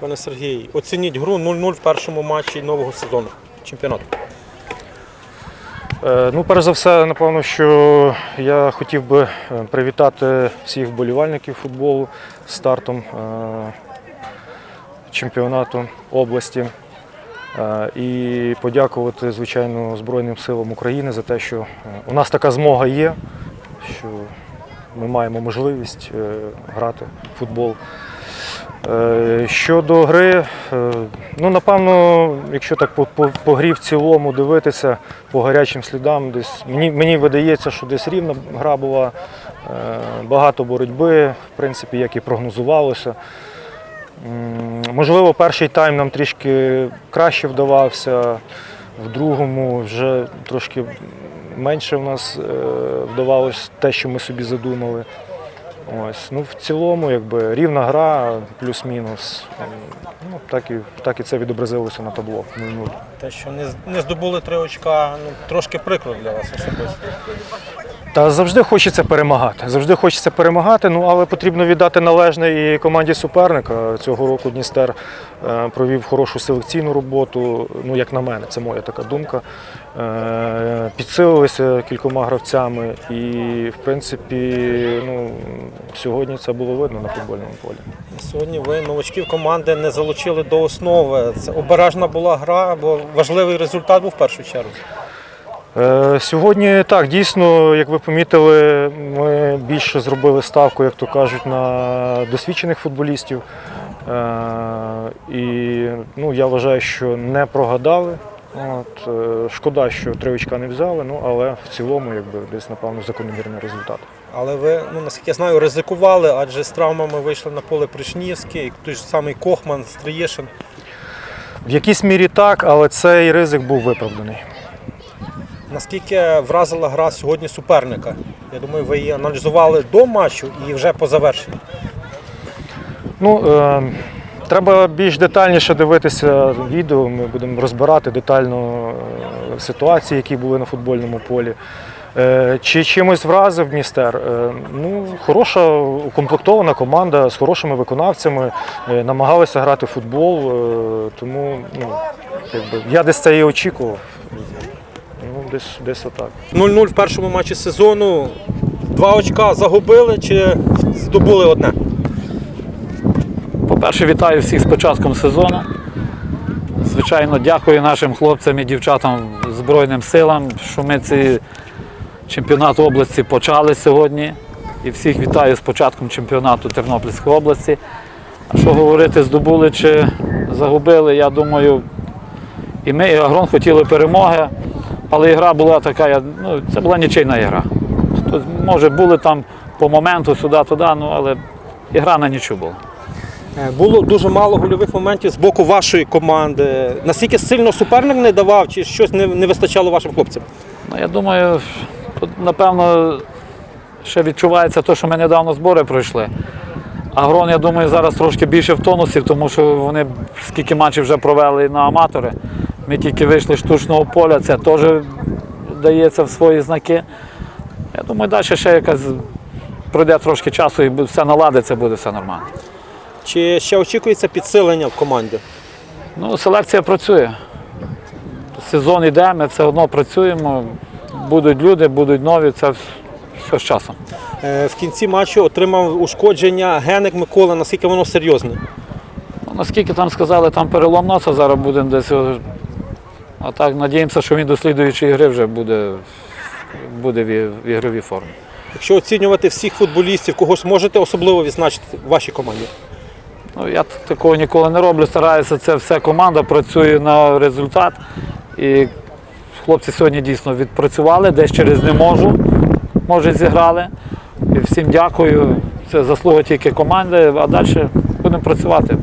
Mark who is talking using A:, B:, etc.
A: Пане Сергій, оцініть гру 0-0 в першому матчі нового сезону чемпіонату.
B: Е, Ну, перш за все, напевно, що я хотів би е, привітати всіх вболівальників футболу з стартом е, чемпіонату області і подякувати, звичайно, Збройним силам України за те, що у нас така змога є, що ми маємо можливість грати в футбол. Е, Щодо гри, е, ну напевно, якщо так по, по, по грі в цілому дивитися по гарячим слідам, десь мені, мені видається, що десь рівна гра була, е, багато боротьби, в принципі, як і прогнозувалося. Можливо, перший тайм нам трішки краще вдавався, в другому вже трошки менше в нас вдавалось те, що ми собі задумали. Ось, ну в цілому, якби рівна гра, плюс-мінус. Ну, так і, так і це відобразилося на табло 0-0.
A: Те, що не, не здобули три очка, ну, трошки прикро для вас особисто.
B: Та завжди хочеться перемагати. Завжди хочеться перемагати, ну але потрібно віддати належне і команді суперника. Цього року Дністер е, провів хорошу селекційну роботу. Ну, як на мене, це моя така думка. Е, Підсилилися кількома гравцями, і в принципі, ну сьогодні це було видно на футбольному полі.
A: Сьогодні ви новачків команди не залучили до основи. Це обережна була гра, бо важливий результат був в першу чергу.
B: Е, Сьогодні так, дійсно, як ви помітили, ми більше зробили ставку, як то кажуть, на досвідчених футболістів. Е, І ну, я вважаю, що не прогадали. От, е, шкода, що три очка не взяли, ну, але в цілому якби, десь, напевно, закономірний результат.
A: Але ви, ну наскільки я знаю, ризикували, адже з травмами вийшли на поле Пришнівський, той ж самий Кохман, Стрієшин.
B: В якійсь мірі так, але цей ризик був виправданий.
A: Наскільки вразила гра сьогодні суперника? Я думаю, ви її аналізували до матчу і вже по завершенню.
B: Ну, е, треба більш детальніше дивитися відео. Ми будемо розбирати детально е, ситуації, які були на футбольному полі. Е, чи чимось вразив Дністер? Е, ну, хороша укомплектована команда з хорошими виконавцями, намагалися грати в футбол, тому ну, якби, я десь це і очікував. Ну, десь, десь отак.
A: 0-0 в першому матчі сезону. Два очка загубили чи здобули одне?
C: По-перше, вітаю всіх з початком сезону. Звичайно, дякую нашим хлопцям і дівчатам Збройним силам, що ми цей чемпіонат області почали сьогодні. І всіх вітаю з початком чемпіонату Тернопільської області. А що говорити, здобули чи загубили, я думаю, і ми, і Агрон хотіли перемоги, але ігра була така, ну, це була нічийна ігра. Хтось, може, були там по моменту сюди-туди, ну, але ігра на нічу була.
A: Е, Було дуже мало гольових моментів з боку вашої команди. Наскільки сильно суперник не давав, чи щось не, не вистачало вашим хлопцям?
C: Ну, я думаю, тут, напевно, ще відчувається те, що ми недавно збори пройшли. Агрон, я думаю, зараз трошки більше в тонусі, тому що вони скільки матчів вже провели на аматори. Ми тільки вийшли з штучного поля, це теж дається в свої знаки. Я думаю, далі ще якась пройде трошки часу і все наладиться, буде все нормально.
A: Чи ще очікується підсилення в команді?
C: Ну, селекція працює. Сезон йде, ми все одно працюємо. Будуть люди, будуть нові, це все з часом.
A: Е, В кінці матчу отримав ушкодження Геник Микола. Наскільки воно серйозне?
C: Ну, наскільки там сказали, там перелом носа зараз будемо десь. А так надіємося, що він до слідуючої гри вже буде, буде в, в ігровій формі.
A: Якщо оцінювати всіх футболістів, когось можете особливо відзначити в вашій команді?
C: Ну, я такого ніколи не роблю. Стараюся, це все команда працює на результат. І хлопці сьогодні дійсно відпрацювали, десь через не можу, може зіграли. І всім дякую. Це заслуга тільки команди, а далі будемо працювати.